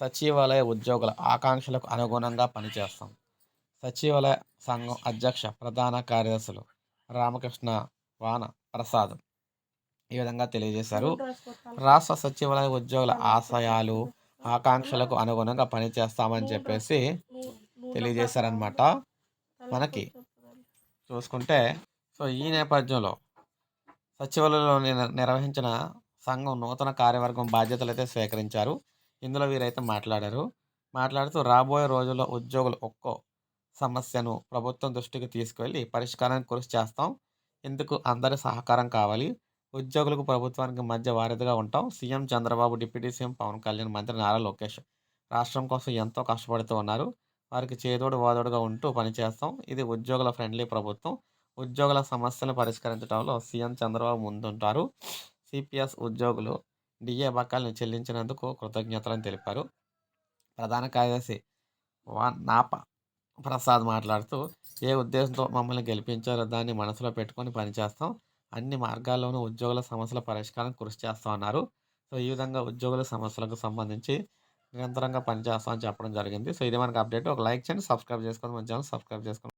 సచివాలయ ఉద్యోగుల ఆకాంక్షలకు అనుగుణంగా పనిచేస్తాం. సచివాలయ సంఘం అధ్యక్ష ప్రధాన కార్యదర్శులు రామకృష్ణ వాన ప్రసాద్ ఈ విధంగా తెలియజేశారు. రాష్ట్ర సచివాలయ ఉద్యోగుల ఆశయాలు ఆకాంక్షలకు అనుగుణంగా పనిచేస్తామని చెప్పేసి తెలియజేశారనమాట మనకి చూసుకుంటే సో ఈ నేపథ్యంలో సచివాలయంలో నిర్వహించిన సంఘం నూతన కార్యవర్గం బాధ్యతలు అయితే స్వీకరించారు. ఇందులో వీరైతే మాట్లాడారు. మాట్లాడుతూ రాబోయే రోజుల్లో ఉద్యోగులు ఒక్కో సమస్యను ప్రభుత్వం దృష్టికి తీసుకువెళ్ళి పరిష్కారానికి కృషి చేస్తాం. ఇందుకు అందరి సహకారం కావాలి. ఉద్యోగులకు ప్రభుత్వానికి మధ్య వారధిగా ఉంటాం. CM Chandrababu deputy CM Pawan Kalyan మంత్రి నారా లోకేష్ రాష్ట్రం కోసం ఎంతో కష్టపడుతూ ఉన్నారు. వారికి చేదోడు వాదోడుగా ఉంటూ పనిచేస్తాం. ఇది ఉద్యోగుల ఫ్రెండ్లీ ప్రభుత్వం. ఉద్యోగుల సమస్యలను పరిష్కరించడంలో సీఎం చంద్రబాబు ముందుంటారు. సిపిఎస్ ఉద్యోగులు డిఏ బకాలను చెల్లించినందుకు కృతజ్ఞతలను తెలిపారు. ప్రధాన కార్యదర్శి వా నాప ప్రసాద్ మాట్లాడుతూ ఏ ఉద్దేశంతో మమ్మల్ని గెలిపించారో దాన్ని మనసులో పెట్టుకొని పనిచేస్తాం. అన్ని మార్గాల్లోనూ ఉద్యోగుల సమస్యల పరిష్కారం కృషి చేస్తాం అన్నారు. సో ఈ విధంగా ఉద్యోగుల సమస్యలకు సంబంధించి నిరంతరంగా పనిచేస్తామని చెప్పడం జరిగింది. సో ఇది మనకు అప్డేట్. ఒక లైక్ చేయండి సబ్స్క్రైబ్ చేసుకోండి. మన ఛానల్ సబ్స్క్రైబ్ చేసుకోండి.